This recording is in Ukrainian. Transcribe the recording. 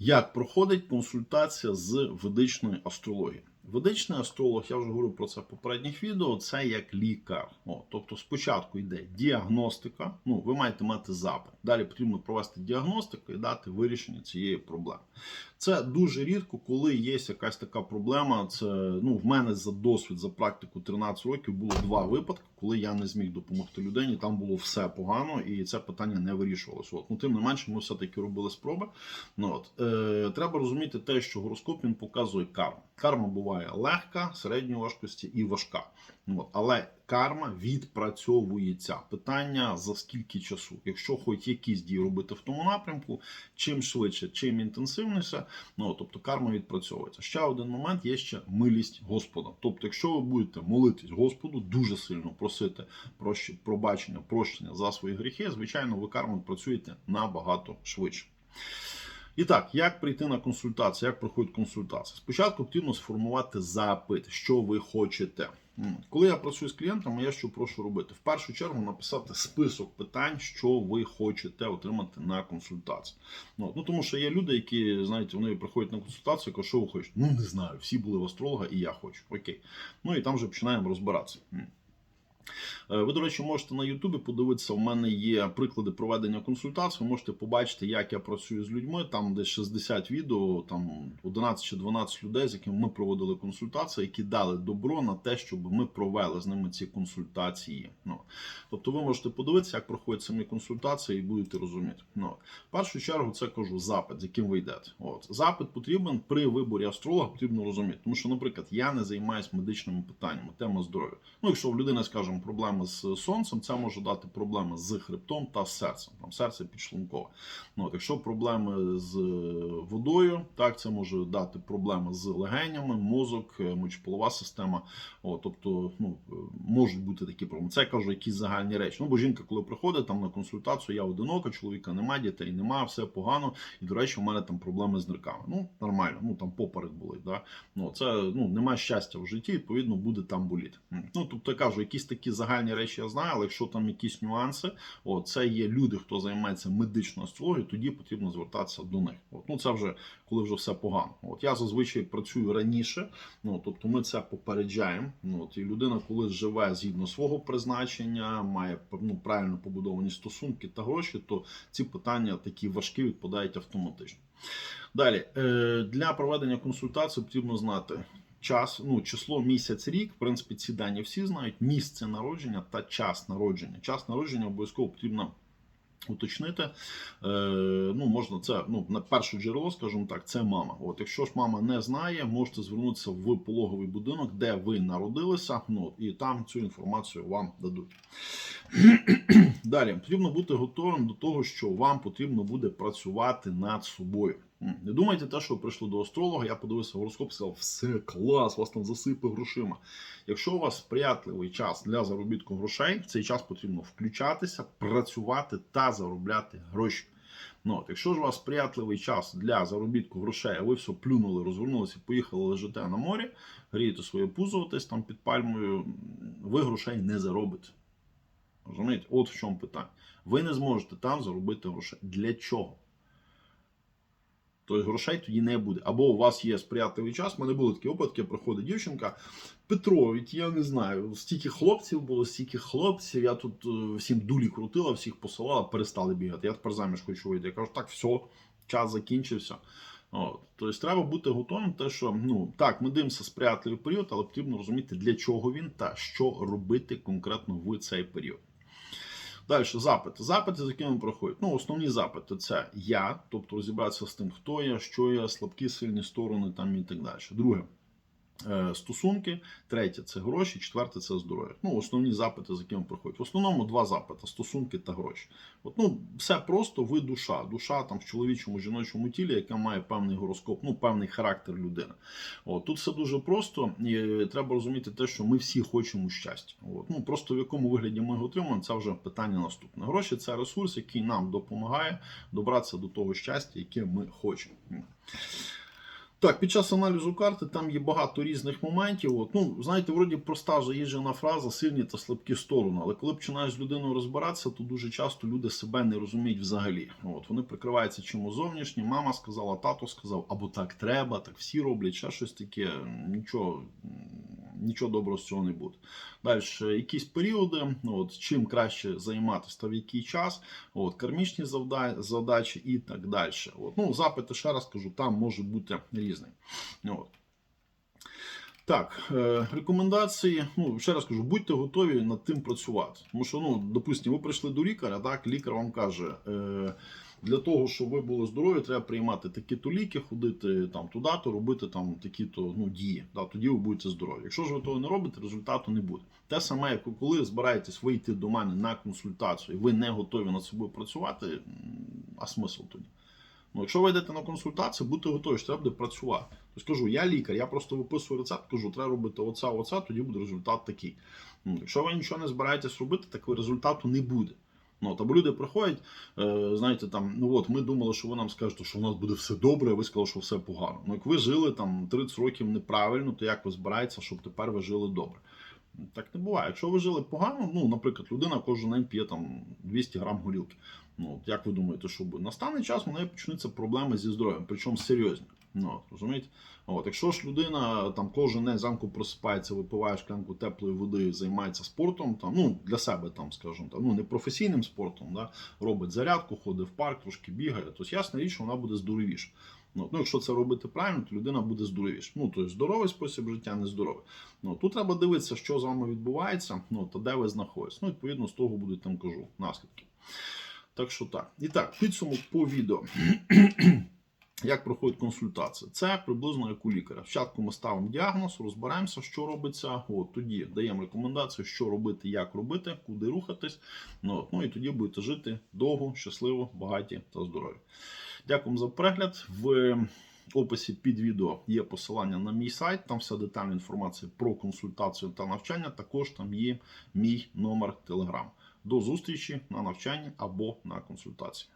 Як проходить консультація з ведичної астрології? Ведичний астролог, я вже говорив про це в попередніх відео. Це як лікар. О, тобто, спочатку йде діагностика. Ну, ви маєте мати запит. Далі потрібно провести діагностику і дати вирішення цієї проблеми. Це дуже рідко, коли є якась така проблема. Це ну в мене за досвід, за практику 13 років було два випадки, коли я не зміг допомогти людині. Там було все погано, і це питання не вирішувалося. От ну тим не менше, ми все таки робили спроби. Ну от е, треба розуміти те, що гороскоп він показує карму. Карма буває легка, середньої важкості і важка. Ну, але карма відпрацьовується. Питання за скільки часу. Якщо хоч якісь дії робити в тому напрямку, чим швидше, чим інтенсивніше, ну тобто карма відпрацьовується. Ще один момент є ще милість Господа. Тобто, якщо ви будете молитись Господу, дуже сильно просити пробачення, прощення за свої гріхи, звичайно, ви карму працюєте набагато швидше. І так, як прийти на консультацію, як проходить консультація? Спочатку потрібно сформувати запит, що ви хочете. Коли я працюю з клієнтами, я що прошу робити? В першу чергу написати список питань, що ви хочете отримати на консультації. Ну, ну тому що є люди, які, знаєте, вони приходять на консультацію, кажуть, що ви хочете? Ну не знаю, всі були в астролога, і я хочу. Окей. Ну і там вже починаємо розбиратися. Е, Ви, до речі, можете на Ютубі подивитися. У мене є приклади проведення консультацій. Ви можете побачити, як я працюю з людьми. Там десь 60 відео, там 11 чи 12 людей, з якими ми проводили консультації, які дали добро на те, щоб ми провели з ними ці консультації. Ну тобто, ви можете подивитися, як проходять самі консультації, і будете розуміти. Ну в першу чергу це кажу запит, з яким ви йдете. От запит потрібен при виборі астролога, потрібно розуміти. Тому що, наприклад, я не займаюся медичними питаннями, тема здоров'я. Ну, якщо в людини, скажімо, проблеми з сонцем, це може дати проблеми з хребтом та серцем. Там серце підшлункове. Ну, от, якщо проблеми з водою, так це може дати проблеми з легенями, мозок, е, мочеполова система. От, тобто, ну е, можуть бути такі проблеми. Це я кажу, якісь загальні речі. Ну, бо жінка, коли приходить там на консультацію, я одинока, чоловіка немає, дітей немає, все погано. І, до речі, у мене там проблеми з нирками. Ну, нормально, ну там поперек болить. Да? Ну, це ну, немає щастя в житті, відповідно, буде там боліти. Ну, тобто я кажу, якісь такі загальні речі я знаю, але якщо там якісь нюанси, о, це є люди, хто займається медичною астрологією, тоді потрібно звертатися до них. От, ну, це вже коли вже все погано. От я зазвичай працюю раніше, ну тобто ми це попереджаємо. Ну, от, і людина, коли живе згідно свого призначення, має ну, правильно побудовані стосунки та гроші, то ці питання такі важкі відпадають автоматично. Далі е, для проведення консультації потрібно знати час, ну число, місяць, рік. В принципі, ці дані всі знають. Місце народження та час народження. Час народження обов'язково потрібно. Уточнити, е, ну можна це ну на перше джерело, скажімо так, це мама. От якщо ж мама не знає, можете звернутися в пологовий будинок, де ви народилися. Ну і там цю інформацію вам дадуть. Далі потрібно бути готовим до того, що вам потрібно буде працювати над собою. Не думайте те, що ви прийшли до астролога, я подивився гороскоп, сказав, все клас, вас там засипе грошима. Якщо у вас сприятливий час для заробітку грошей, в цей час потрібно включатися, працювати та заробляти гроші. Ну, от, якщо ж у вас сприятливий час для заробітку грошей, а ви все плюнули, розвернулися поїхали лежите на морі, грієте своє пузо десь там під пальмою, ви грошей не заробите. Розумієте? От в чому питання. Ви не зможете там заробити грошей. Для чого? Тобто грошей тоді не буде. Або у вас є сприятливий час. У мене були такі випадки, приходить дівчинка. Петро, я не знаю, стільки хлопців було, стільки хлопців. Я тут е, всім дулі крутила, всіх посилала, перестали бігати. Я тепер заміж хочу вийти. Я кажу, так, все, час закінчився. От. Тобто треба бути готовим, те, що ну так, ми дивимося сприятливий період, але потрібно розуміти, для чого він та що робити конкретно в цей період. Далі запити. Запити, з якими проходять. Ну, основні запити це я, тобто розібратися з тим, хто я, що я, слабкі, сильні сторони там і так далі. Друге. Е, Стосунки, третє це гроші, четверте це здоров'я. Ну, основні запити, з якими проходять. В основному два запити: стосунки та гроші. От, ну, все просто ви душа. Душа там в чоловічому, жіночому тілі, яка має певний гороскоп, ну, певний характер людини. От, тут все дуже просто, і треба розуміти те, що ми всі хочемо щастя. От, ну, просто в якому вигляді ми його отримуємо, це вже питання наступне. Гроші це ресурс, який нам допомагає добратися до того щастя, яке ми хочемо. Так, під час аналізу карти там є багато різних моментів. От, ну, знаєте, вроді проста заїжджена фраза сильні та слабкі сторони. Але коли починаєш з людиною розбиратися, то дуже часто люди себе не розуміють взагалі. От, вони прикриваються чому зовнішнім. Мама сказала, тато сказав, або так треба, так всі роблять, ще щось таке. Нічого, нічого доброго з цього не буде. Далі, якісь періоди, от, чим краще займатися та в який час, от, кармічні задачі і так далі. От, ну, запити, ще раз кажу, там може бути різний. От. Так, е, рекомендації. Ну, ще раз кажу, будьте готові над тим працювати. Тому що, ну, допустимо, ви прийшли до лікаря, так, лікар вам каже, е, для того, щоб ви були здорові, треба приймати такі-то ліки, ходити там туди-то, робити там такі-то ну, дії. Да, тоді ви будете здорові. Якщо ж ви того не робите, результату не буде. Те саме, як коли збираєтесь вийти до мене на консультацію, і ви не готові над собою працювати, а смисл тоді? Ну, якщо ви йдете на консультацію, будьте готові, що треба буде працювати. Тобто кажу, я лікар, я просто виписую рецепт, кажу, треба робити оце, оце, тоді буде результат такий. Ну, якщо ви нічого не збираєтесь робити, такого результату не буде. Ну, або люди приходять, е, знаєте, там, ну от ми думали, що ви нам скажете, що у нас буде все добре, а ви сказали, що все погано. Ну, як ви жили там 30 років неправильно, то як ви збираєтеся, щоб тепер ви жили добре? Так не буває. Якщо ви жили погано, ну, наприклад, людина кожен день п'є там 200 грам горілки. Ну, от як ви думаєте, що буде? Настане час, у неї почнуться проблеми зі здоров'ям, причому серйозні. Ну, от, розумієте? От, якщо ж людина там кожен день зранку просипається, випиває шклянку теплої води, займається спортом, там, ну, для себе, там, скажімо, там, ну, не професійним спортом, да, робить зарядку, ходить в парк, трошки бігає, то ясна річ, що вона буде здоровіша. Ну, ну, якщо це робити правильно, то людина буде здоровіша. Ну, тобто здоровий спосіб життя, не здоровий. Ну, тут треба дивитися, що з вами відбувається, ну, та де ви знаходитесь. Ну, відповідно, з того будуть там кажу наслідки. Так що так. І так, підсумок по відео. Як проходить консультація? Це приблизно як у лікаря. Спочатку ми ставимо діагноз, розберемося, що робиться. От тоді даємо рекомендацію, що робити, як робити, куди рухатись. Ну, ну і тоді будете жити довго, щасливо, багаті та здорові. Дякую за перегляд. В описі під відео є посилання на мій сайт. Там вся детальна інформація про консультацію та навчання. Також там є мій номер телеграм. До зустрічі на навчанні або на консультації.